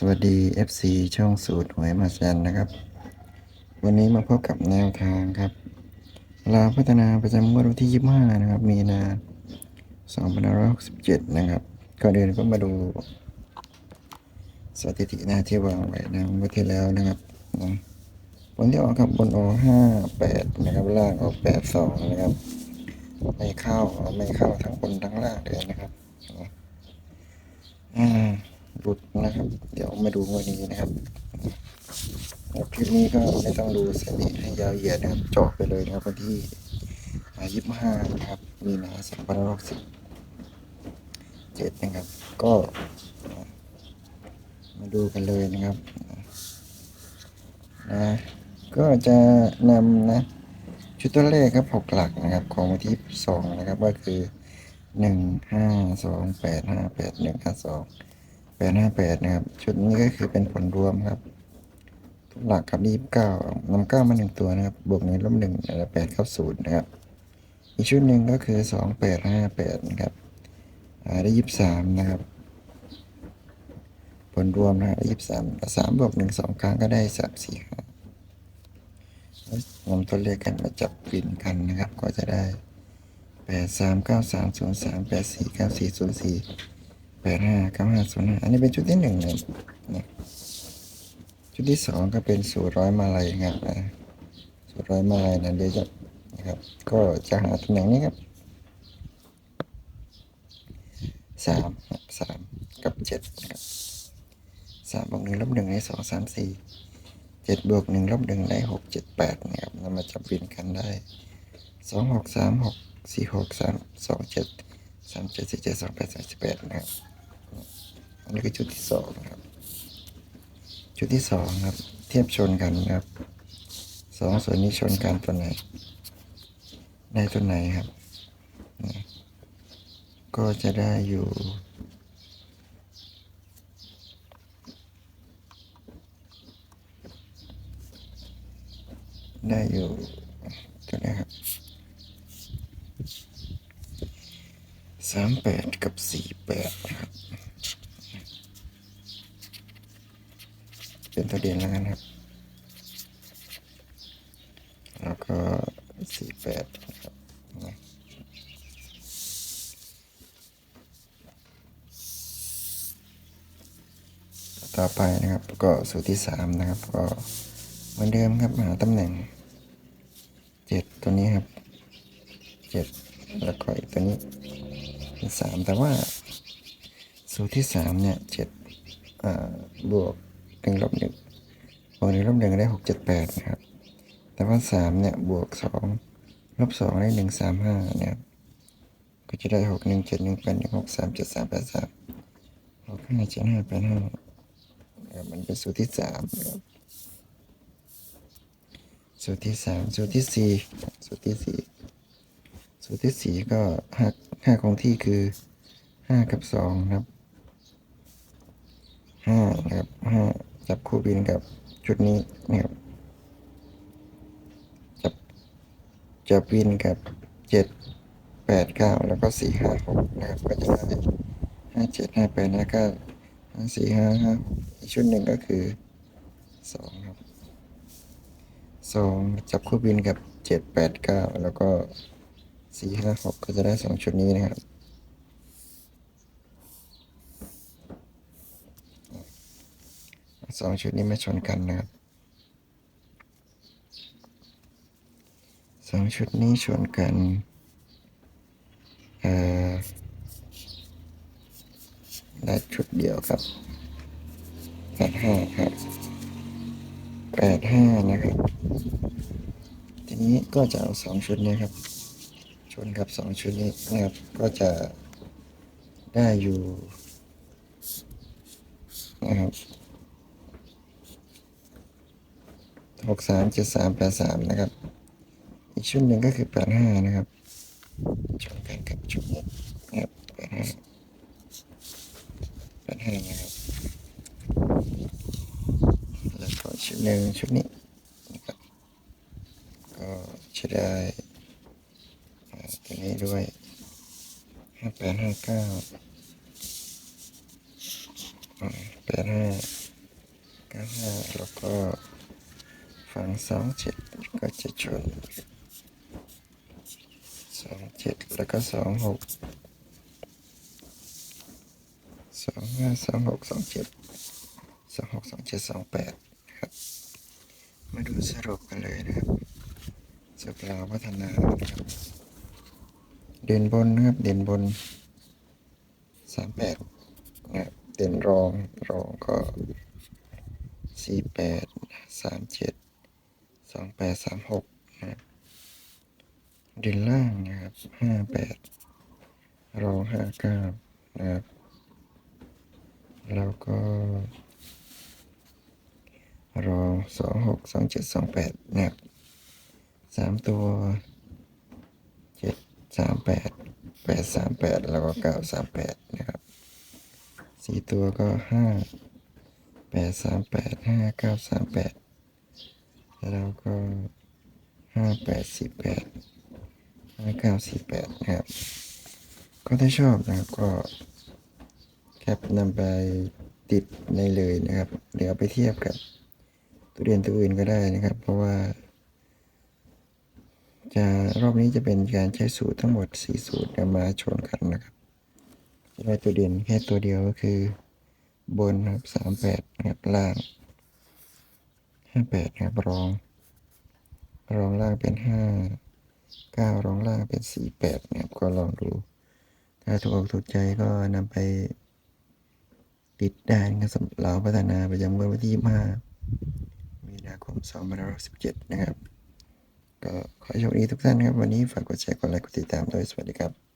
สวัสดี FC ช่องสูตรหวยมาจันนะครับ วันนี้มาพบกับแนวทางครับลาพัฒนาประจำงวดวันที่ 25 นะครับ มีนา2567 นะครับ ก่อนอื่นก็มาดูสถิติหน้าที่วางไว้นะเมื่อที่แล้วนะครับนะผลที่ออกกับบนออก58 นะครับ ล่างออก 82 นะครับ ไม่เข้าไม่เข้าทั้งบนทั้งล่างเลยนะครับอ่า หลุดนะครับ เดี๋ยวมาดูงวันนี้นะครับคลิปนี้ก็ไม่ต้องดูสถิติให้ยาวเหยียดนะครับเจาะไปเลยนะครับวันที่ยี่สิบห้านะครับมีนาสองพันหกสิบเจ็ดนะครับ ก็มาดูกันเลยนะครับนะก็จะนำนะชุดตัวเลขครับหกหลักนะครับ ของวันที่สองนะครับก็คือหนึ่งห้าสองแปดห้าแปดหนึ่งห้าสอง แปดห้าแปดนะครับ ชุดนี้ก็คือเป็นผลรวมครับทุกหลักครับยี่สิบเก้านำเก้ามาหนึ่งตัวนะครับ บวกหนึ่งลบหนึ่งแล้วแปดเข้าศูนย์นะครับ อีกชุดหนึ่งก็คือสองแปดห้าแปดนะครับได้ยี่สิบสามนะครับ ผลรวมนะยี่สิบสามสามบวกหนึ่งสองครั้งก็ได้สามสี่ห้านำตัวเลขกันมาจับปินกันนะครับ ก็จะได้แปดสามเก้าสามศูนย์สามแปดสี่เก้าสี่ศูนย์สี่ แปดห้าเก้าห้าศูนย์ห้าอันนี้เป็นชุดที่หนึ่งเลยนะชุดที่สองก็เป็นสูตรร้อยมาลัยครับนะสูตรร้อยมาลัยนะเดี๋ยวจะนะครับ ก็จะหาตำแหน่งนี้ครับสามสามกับเจ็ดนะครับสามบวกหนึ่งลบหนึ่งได้สองสามสี่เจ็ดบวกหนึ่งลบหนึ่งได้หกเจ็ดแปดนะครับนำมาจับบินกันได้สองหกสามหกสี่หกสามสองเจ็ดสามเจ็ดสี่เจ็ดสองแปดสามสิบแปดนะครับ อันนี้คือชุดที่สองครับ ชุดที่สองครับ เทียบชนกันครับสองส่วนนี้ชนกันตัวไหนได้ตัวไหนครับ ก็จะได้อยู่ได้อยู่ตัวนี้ครับสามแปดกับสี่แปดนะครับ เป็นตัวเด่นแล้วกันครับ แล้วก็สี่แปดนะครับต่อไปนะครับ ก็สูตรที่สามนะครับ ก็เหมือนเดิมครับหาตำแหน่งเจ็ดตัวนี้ครับเจ็ดแล้วก็อีกตัวนี้เป็นสามแต่ว่าสูตรที่สามเนี่ยเจ็ดบวก หนึ่งลบหนึ่งบวกหนึ่งลบหนึ่งได้หกเจ็ดแปดนะครับแต่ว่าสามเนี่ยบวกสองลบสองได้หนึ่งสามห้าเนี่ยครับก็จะได้หกหนึ่งเจ็ดหนึ่งแปดหนึ่งหกสามเจ็ดสามแปดสามหกห้าเจ็ดห้าแปดห้านะครับมันเป็นสูตรที่สามนะครับสูตรที่สามสูตรที่สี่สูตรที่สี่สูตรที่สี่ก็ห้าห้าคงที่คือห้ากับสองครับห้านะครับห้า จับคู่บินกับชุดนี้นะครับ จับจับบินกับเจ็ดแปดเก้าแล้วก็สี่ห้าหกนะครับก็จะได้ห้าเจ็ดห้าแปดแล้วก็ห้าสี่ห้าห้าอีกชุดหนึ่งก็คือสองครับสองจับคู่บินกับเจ็ดแปดเก้าแล้วก็สี่ห้าหกก็จะได้สองชุดนี้นะครับ สองชุดนี้ไม่ชนกันนะครับสองชุดนี้ชนกันอ่อได้ชุดเดียวครับแปดห้าครับแปดห้านะครับ ทีนี้ก็จะเอาสองชุดนี้ครับ ชนกับสองชุดนี้นะครับ ก็จะได้อยู่นะครับ หกสามเจ็ดสามแปดสามนะครับ อีกชุดหนึ่งก็คือแปดห้านะครับชนกันกับชุดนี้นะครับแปดห้าแปดห้านะครับแล้วก็ชุดหนึ่งชุดนี้นะครับก็จะได้ตัวนี้ด้วยห้าแปดห้าเก้าแปดห้าเก้าห้าแล้วก็ ฝั่งสองเจ็ดก็จะชนสองเจ็ดแล้วก็สองหกสองห้าสองหกสองเจ็ดสองหกสองเจ็ดสองแปดครับมาดูสรุปกันเลยนะครับสรุปลาพัฒนานะครับเด่นบนนะครับเด่นบนสามแปดนะครับเด่นรองรองก็สี่แปดสามเจ็ด สองแปดสามหกนะครับด่นล่างนะครับห้าแปดรองห้าเก้านะครับ แล้วก็ รอสองหกสองเจ็ดสองแปดนะครับสามตัวเจ็ดสามแปดแปดสามแปดแล้วก็เก้าสามแปดนะครับสี่ตัวก็ห้าแปดสามแปดห้าเก้าสามแปด แล้วก็ห้าแปดสี่แปดห้าเก้าสี่แปดนะครับ ก็ถ้าชอบนะครับก็แคปนำไปติดในเลยนะครับเดี๋ยวไปเทียบกับตัวเรียนตัวอื่นก็ได้นะครับ เพราะว่า จะรอบนี้จะเป็นการใช้สูตรทั้งหมด 4 สูตรมาชนกันนะครับจะได้ตัวเด่นแค่ตัวเดียวก็คือบนครับ38นะครับล่าง 58นะครับรอง รองล่างเป็น5 9รองล่างเป็น48นะครับก็ลองดู ถ้าถูกอกถูกใจก็นำไปติดได้นะครับสำหรับเราพัฒนาประจำงวดวันที่25มีนาคม2517นห้าสิบเจ็ดนะครับ ก็ขอโชคดีทุกท่านครับ วันนี้ฝากกดแชร์กดไลค์กดติดตามด้วยสวัสดีครับ